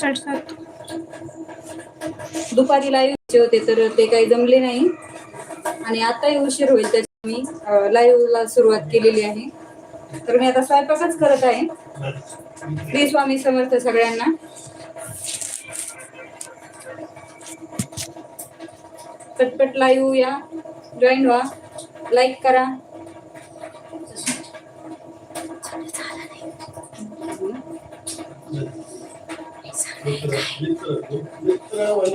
साडेसात. दुपारी लाईव्ह होते तर ते काही जमले नाही. आणि आताही उशीर होईल त्याची मी लाईव्हला सुरुवात केलेली आहे. तर मी आता स्वयंपाकच करत आहे. श्री स्वामी समर्थ सगळ्यांना. पटपट लाईव्ह या. जॉईन व्हा. लाईक करा.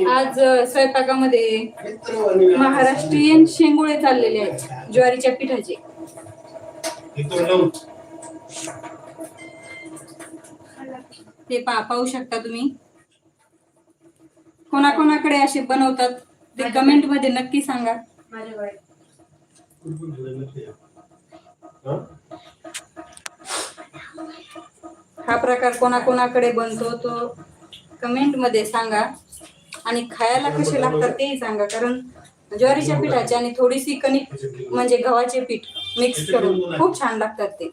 आज स्वयंपाकामध्ये महाराष्ट्रीयन शेंगुळे चाललेले आहेत ज्वारीच्या पिठाचे. ते पा पाहू शकता तुम्ही. कोणाकोणाकडे असे बनवतात ते कमेंटमध्ये नक्की सांगा. हा प्रकार कोणाकोणाकडे बनतो तो कमेंटमध्ये सांगा. आणि खायला कसे लागतात तेही सांगा कारण ज्वारीच्या पिठाचे आणि थोडीशी कणिक म्हणजे गव्हाचे पीठ मिक्स करून खूप छान लागतात ते.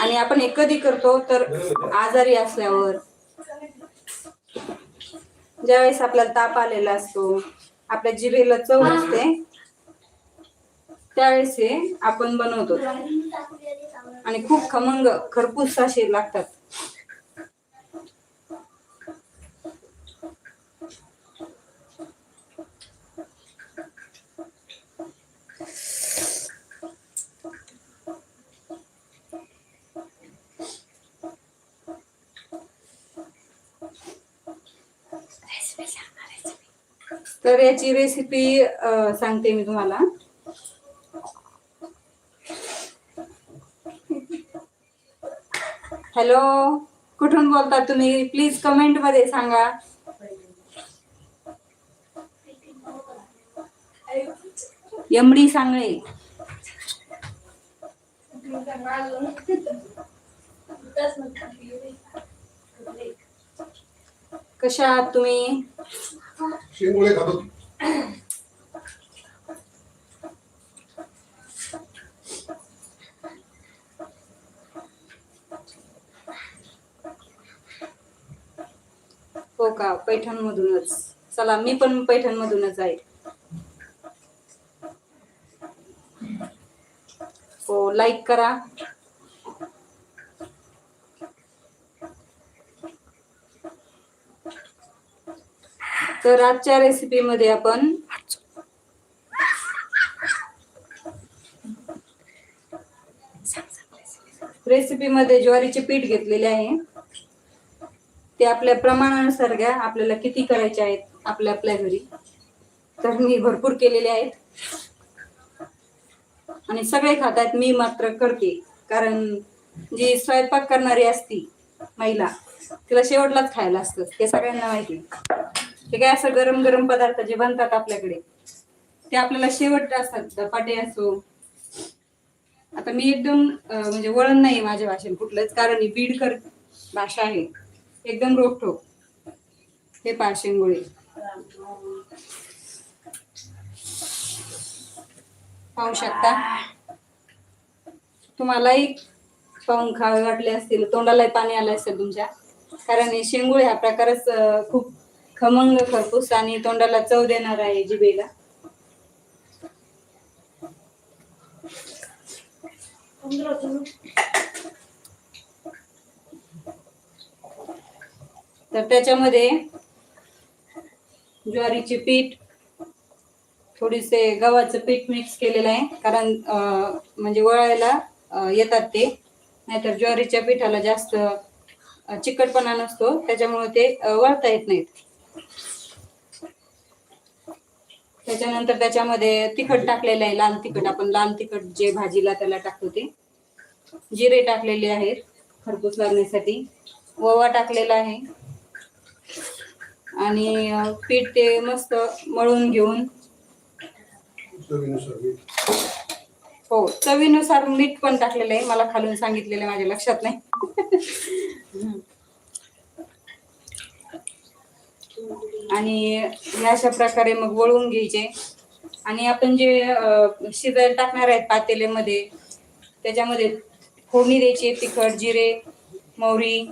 आणि आपण हे कधी करतो तर आजारी असल्यावर. ज्यावेळेस आपल्याला ताप आलेला असतो आपल्या जिभेला चव असते त्यावेळेस हे आपण बनवतो. आणि खूप खमंग खरपूस असे लागतात. तर याची रेसिपी सांगते मी तुम्हाला. हॅलो कुठून बोलता तुम्ही? प्लीज कमेंटमध्ये सांगा. यमडी सांगळे. कशा आहात तुम्ही? पैठण मधूनच चला मी पण पैठण मधूनच आहे. हो लाईक करा. तर आजच्या रेसिपी मध्ये आपण रेसिपी मध्ये ज्वारीचे पीठ घेतलेले आहे. ते आपल्या प्रमाणानुसार घ्या आपल्याला किती करायचे आहेत आपल्या आपल्या घरी. तर मी भरपूर केलेले आहेत. आणि सगळे खातात मी मात्र करते. कारण जी स्वयंपाक करणारी असती महिला तिला शेवटलाच खायला असतं. ते सगळ्यांना माहिती ते काय असं गरम गरम पदार्थ जे बनतात आपल्याकडे ते आपल्याला शेवट असतात. धपाटे असो. आता मी एकदम म्हणजे वळण नाही माझ्या भाषेत कुठलंच कारण ही बीडकर भाषा आहे. एकदम रोखोक हे पाशिंगोळे पाहू शकता? तुम्हालाही पाहून खावे वाटले असतील. तोंडालाही पाणी आलं असेल तुमच्या. कारण हे शेंगुळे हा प्रकारच खूप खमंग खरपूस आणि तोंडाला चव देणार आहे जिभेला तर त्याच्यामध्ये ज्वारीचे पीठ थोडेसे गव्हाचं पीठ मिक्स केलेलं आहे. कारण म्हणजे वळायला येतात ते. नाहीतर ज्वारीच्या पिठाला जास्त चिकटपणा नसतो. त्याच्यामुळे ते वळता येत नाहीत. त्याच्यानंतर त्याच्यामध्ये तिखट टाकलेलं आहे. लाल तिखट. आपण लाल तिखट जे भाजीला त्याला टाकतो ते. जिरे टाकलेले आहेत खरपूस लागण्यासाठी ओवा टाकलेला आहे. आणि पीठ ते मस्त मळून घेऊन. हो चवीनुसार मीठ पण टाकलेलं आहे. मला खालून सांगितलेलं आहे, माझ्या लक्षात नाही. आणि अशा प्रकारे मग वळून घ्यायचे. आणि आपण जे शिजायला टाकणार आहेत पातेल्यामध्ये त्याच्यामध्ये फोडणी द्यायची तिखट जिरे मोहरी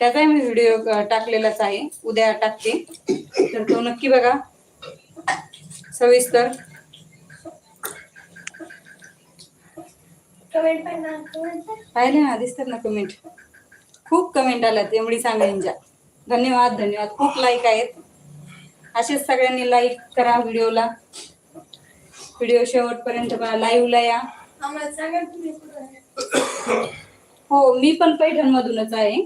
त्याचाही मी व्हिडिओ टाकलेलाच आहे. उद्या टाकते. तर तो नक्की बघा. सविस्तर. पाहिले ना दिसतात ना कमेंट खूप कमेंट आल्यात एवढी सांगायच्या धन्यवाद धन्यवाद. खूप लाईक आहेत. असेच सगळ्यांनी लाईक करा व्हिडिओला व्हिडिओ शेवटपर्यंत बघा लाईव्हला या. हो मी पण पैठण मधूनच आहे.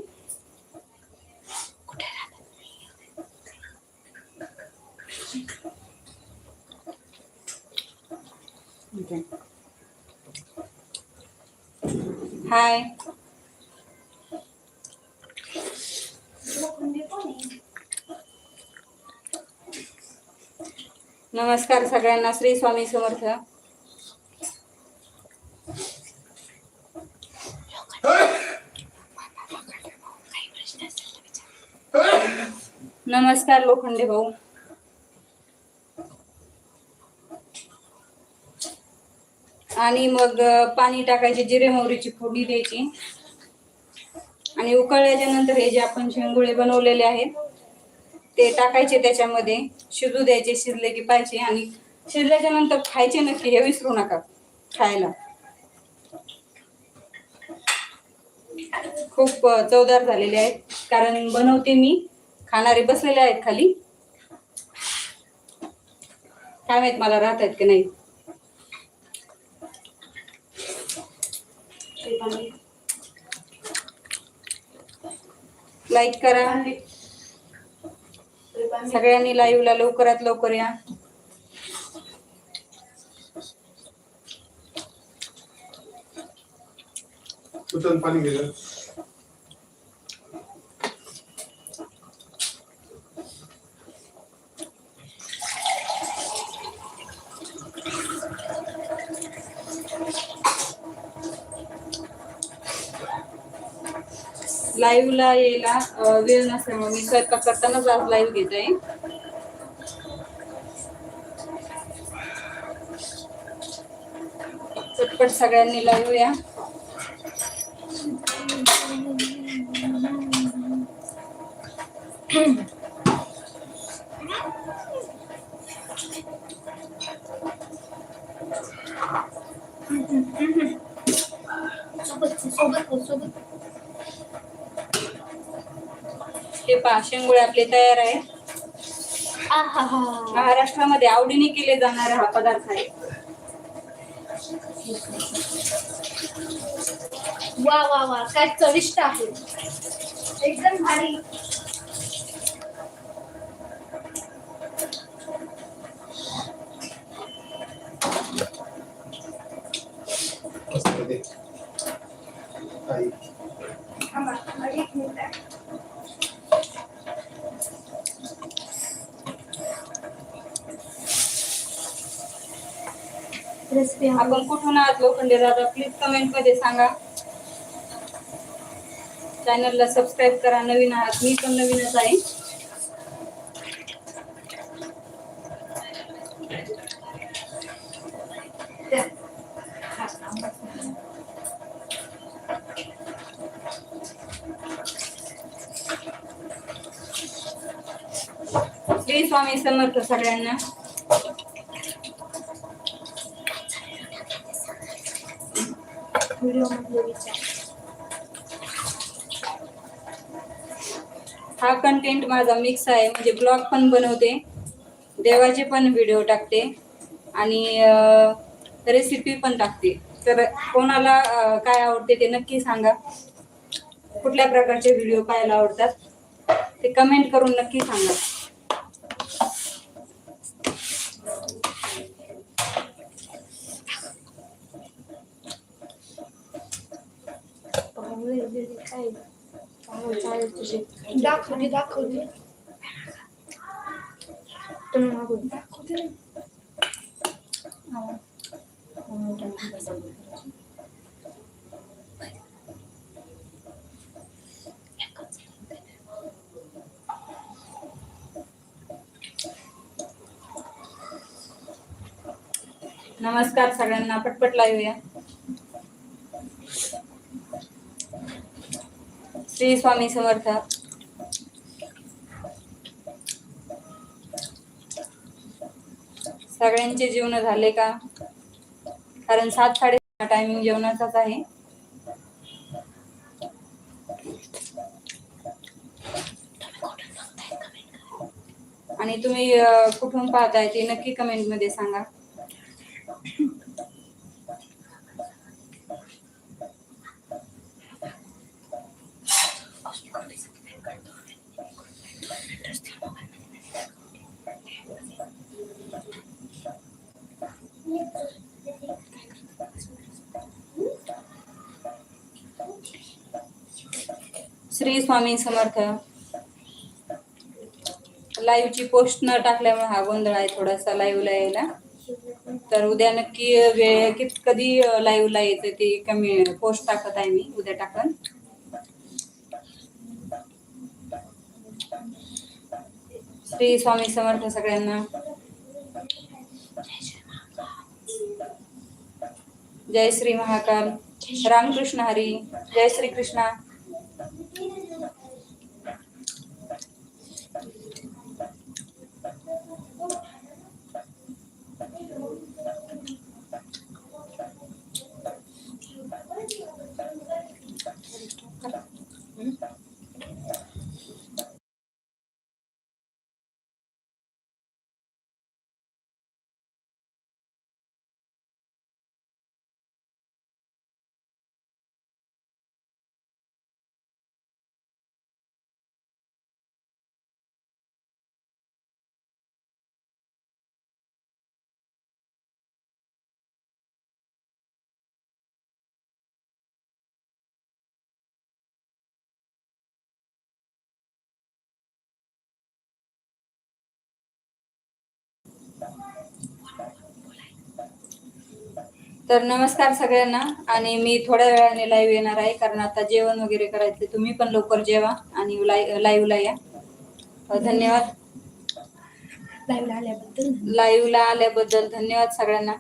हाय नमस्कार सगळ्यांना श्री स्वामी समर्थ. नमस्कार लोखंडे भाऊ. आणि मग पाणी टाकायचे जिरे मोहरीची फोडणी द्यायची. आणि उकळल्याच्या नंतर हे जे आपण शेंगुळे बनवलेले आहेत ते टाकायचे त्याच्यामध्ये. शिजू द्यायचे शिजले की पाहिजे. आणि शिजल्याच्या नंतर खायचे नक्की हे विसरू नका खायला. खूप चवदार झालेले आहेत. कारण बनवते मी. खाणारे बसलेले आहेत खाली. काय माहीत मला राहत आहेत की नाही. लाईक करा. सगळ्यांनी लाईव्हला लवकरात लवकर या. पाणी गेलं. लाईव्हला यायला अ, वेळ नसल्यामुळे मी स्वयंपाक करतानाच आज लाईव्ह घेत आहे पटपट सगळ्यांनी लाईव्ह या सोबत सोबत सोबत हे पहा शेंगुळे आपले तयार आहे. महाराष्ट्रामध्ये आवडीने केले जाणारा हा पदार्थ आहे. वा वा वा. काय चविष्ट आहे. एकदम भारी. थांबा, एक मिनिट. रेसिपी आपण कुठून आहात लोखंडे दादा? प्लीज कमेंटमध्ये सांगा. चॅनलला सबस्क्राईब करा. नवीन आहात. मी पण नवीनच आहे. श्री स्वामी समर्थ सगळ्यांना. व्हिडिओ विचार हा कंटेंट माझा मिक्स आहे. म्हणजे ब्लॉग पण बनवते. देवाचे पण व्हिडिओ टाकते. आणि रेसिपी पण टाकते. तर कोणाला काय आवडते ते नक्की सांगा. कुठल्या प्रकारचे व्हिडिओ पाहायला आवडतात ते कमेंट करून नक्की सांगा. दाखवते दाखवते तुम्ही मागून दाखवते नमस्कार सगळ्यांना पटपट लाईव्ह श्री स्वामी समर्थ. सगळ्यांचे जेवण झाले का? कारण सात साडे टायमिंग जेवणाचाच आहे. आणि तुम्ही कुठून पाहताय ते नक्की कमेंटमध्ये सांगा. श्री स्वामी समर्थ. लाईव्हची पोस्ट न टाकल्यामुळे हा गोंधळ आहे थोडासा लाईव्हला यायला. तर उद्या नक्की वेळ कित कधी लाईव्हला येते ते कमी पोस्ट टाकत आहे मी उद्या टाकन. श्री स्वामी समर्थ सगळ्यांना. जय श्री महाकाल. रामकृष्ण हरी. जय श्री कृष्णा. तर नमस्कार सगळ्यांना. आणि मी थोड्या वेळाने लाईव्ह येणार आहे कारण आता जेवण वगैरे करायचं तुम्ही पण लवकर जेवा आणि लाईव्हला या. धन्यवाद. लाईव्हला आल्याबद्दल धन्यवाद सगळ्यांना.